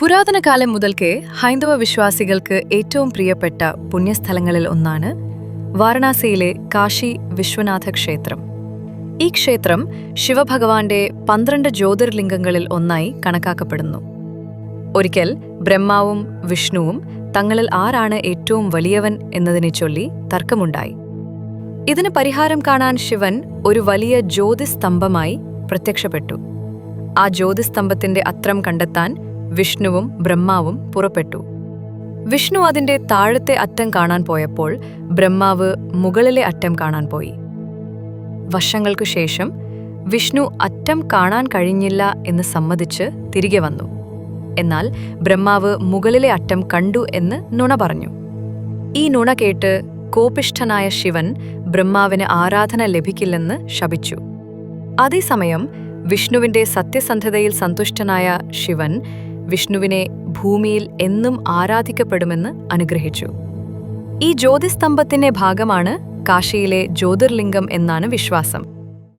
പുരാതന കാലം മുതൽക്കേ ഹൈന്ദവ വിശ്വാസികൾക്ക് ഏറ്റവും പ്രിയപ്പെട്ട പുണ്യസ്ഥലങ്ങളിൽ ഒന്നാണ് വാരണാസിയിലെ കാശി വിശ്വനാഥ ക്ഷേത്രം. ഈ ക്ഷേത്രം ശിവഭഗവാന്റെ പന്ത്രണ്ട് ജ്യോതിർലിംഗങ്ങളിൽ ഒന്നായി കണക്കാക്കപ്പെടുന്നു. ഒരിക്കൽ ബ്രഹ്മാവും വിഷ്ണുവും തങ്ങളിൽ ആരാണ് ഏറ്റവും വലിയവൻ എന്നതിനെ ചൊല്ലി തർക്കമുണ്ടായി. ഇതിന് പരിഹാരം കാണാൻ ശിവൻ ഒരു വലിയ ജ്യോതിസ്തംഭമായി പ്രത്യക്ഷപ്പെട്ടു. ആ ജ്യോതിസ്തംഭത്തിന്റെ അത്രം കണ്ടെത്താൻ വിഷ്ണുവും ബ്രഹ്മാവും പുറപ്പെട്ടു. വിഷ്ണു അതിന്റെ താഴത്തെ അറ്റം കാണാൻ പോയപ്പോൾ ബ്രഹ്മാവ് മുകളിലെ അറ്റം കാണാൻ പോയി. വർഷങ്ങൾക്കു ശേഷം വിഷ്ണു അറ്റം കാണാൻ കഴിഞ്ഞില്ല എന്ന് സമ്മതിച്ച് തിരികെ വന്നു. എന്നാൽ ബ്രഹ്മാവ് മുകളിലെ അറ്റം കണ്ടു എന്ന് നുണ പറഞ്ഞു. ഈ നുണ കേട്ട് കോപിഷ്ഠനായ ശിവൻ ബ്രഹ്മാവിന് ആരാധന ലഭിക്കില്ലെന്ന് ശപിച്ചു. അതേസമയം വിഷ്ണുവിന്റെ സത്യസന്ധതയിൽ സന്തുഷ്ടനായ ശിവൻ വിഷ്ണുവിനെ ഭൂമിയിൽ എന്നും ആരാധിക്കപ്പെടുമെന്ന് അനുഗ്രഹിച്ചു. ഈ ജ്യോതിസ്തംഭത്തിന്റെ ഭാഗമാണ് കാശിയിലെ ജ്യോതിർലിംഗം എന്നാണ് വിശ്വാസം.